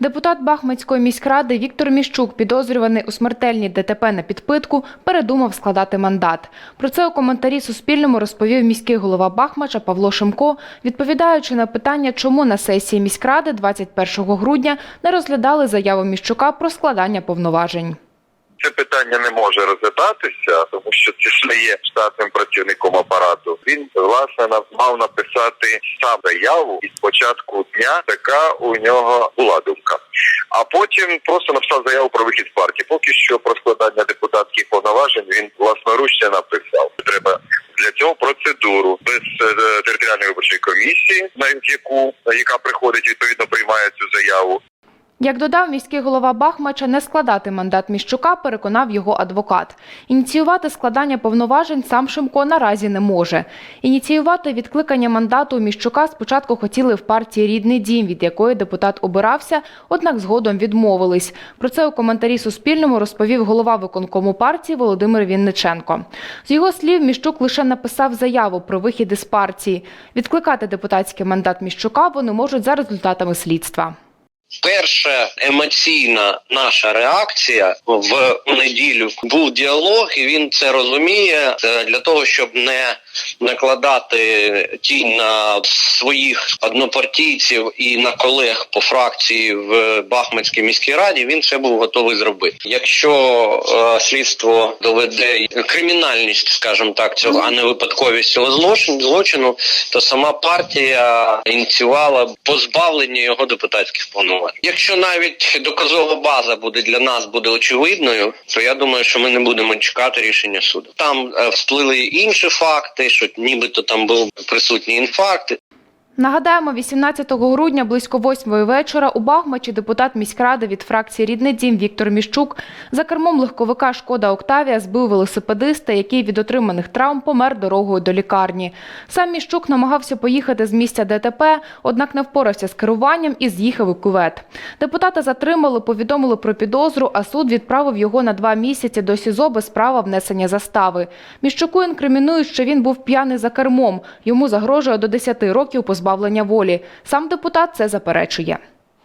Депутат Бахмацької міськради Віктор Міщук, підозрюваний у смертельній ДТП на підпитку, передумав складати мандат. Про це у коментарі Суспільному розповів міський голова Бахмача Павло Шимко, відповідаючи на питання, чому на сесії міськради 21 грудня не розглядали заяву Міщука про складання повноважень. Це питання не може розглядатися, тому що це не є штатним працівником апарату. Він власне мав написати сам заяву і з початку дня така у нього була думка. А потім просто написав заяву про вихід з партії. Поки що про складання депутатських повноважень він власноручно написав. Треба для цього процедуру без е, територіальної виборчої комісії, на яку яка приходить відповідно приймає цю заяву. Як додав міський голова Бахмача, не складати мандат Міщука переконав його адвокат. Ініціювати складання повноважень сам Шимко наразі не може. Ініціювати відкликання мандату Міщука спочатку хотіли в партії Рідний дім, від якої депутат обирався, однак згодом відмовились. Про це у коментарі Суспільному розповів голова виконкому партії Володимир Вінниченко. З його слів, Міщук лише написав заяву про вихід із партії. Відкликати депутатський мандат Міщука вони можуть за результатами слідства. Перша емоційна наша реакція в неділю був діалог, і він це розуміє для того, щоб не накладати тінь на своїх однопартійців і на колег по фракції в Бахмутській міській раді. Він це був готовий зробити. Якщо е, слідство доведе кримінальність, скажімо так, цього, а не випадковість цього злочин злочину, то сама партія ініціювала позбавлення його депутатських повноважень. Якщо навіть доказова база буде для нас буде очевидною, то я думаю, що ми не будемо чекати рішення суду. Там е, всплили інші факти, що нібито там був присутній інфаркт, Нагадаємо, 18 грудня близько 8 вечора у Бахмачі депутат міськради від фракції Рідний дім Віктор Міщук за кермом легковика Шкода Октавія збив велосипедиста, який від отриманих травм помер дорогою до лікарні. Сам Міщук намагався поїхати з місця ДТП, однак не впорався з керуванням і з'їхав у кювет. Депутата затримали, повідомили про підозру, а суд відправив його на два місяці до СІЗО без права внесення застави. Міщуку інкримінують, що він був п'яний за кермом. Йому загрожує до 10 років позбавлення волі. Сам депутат це заперечує.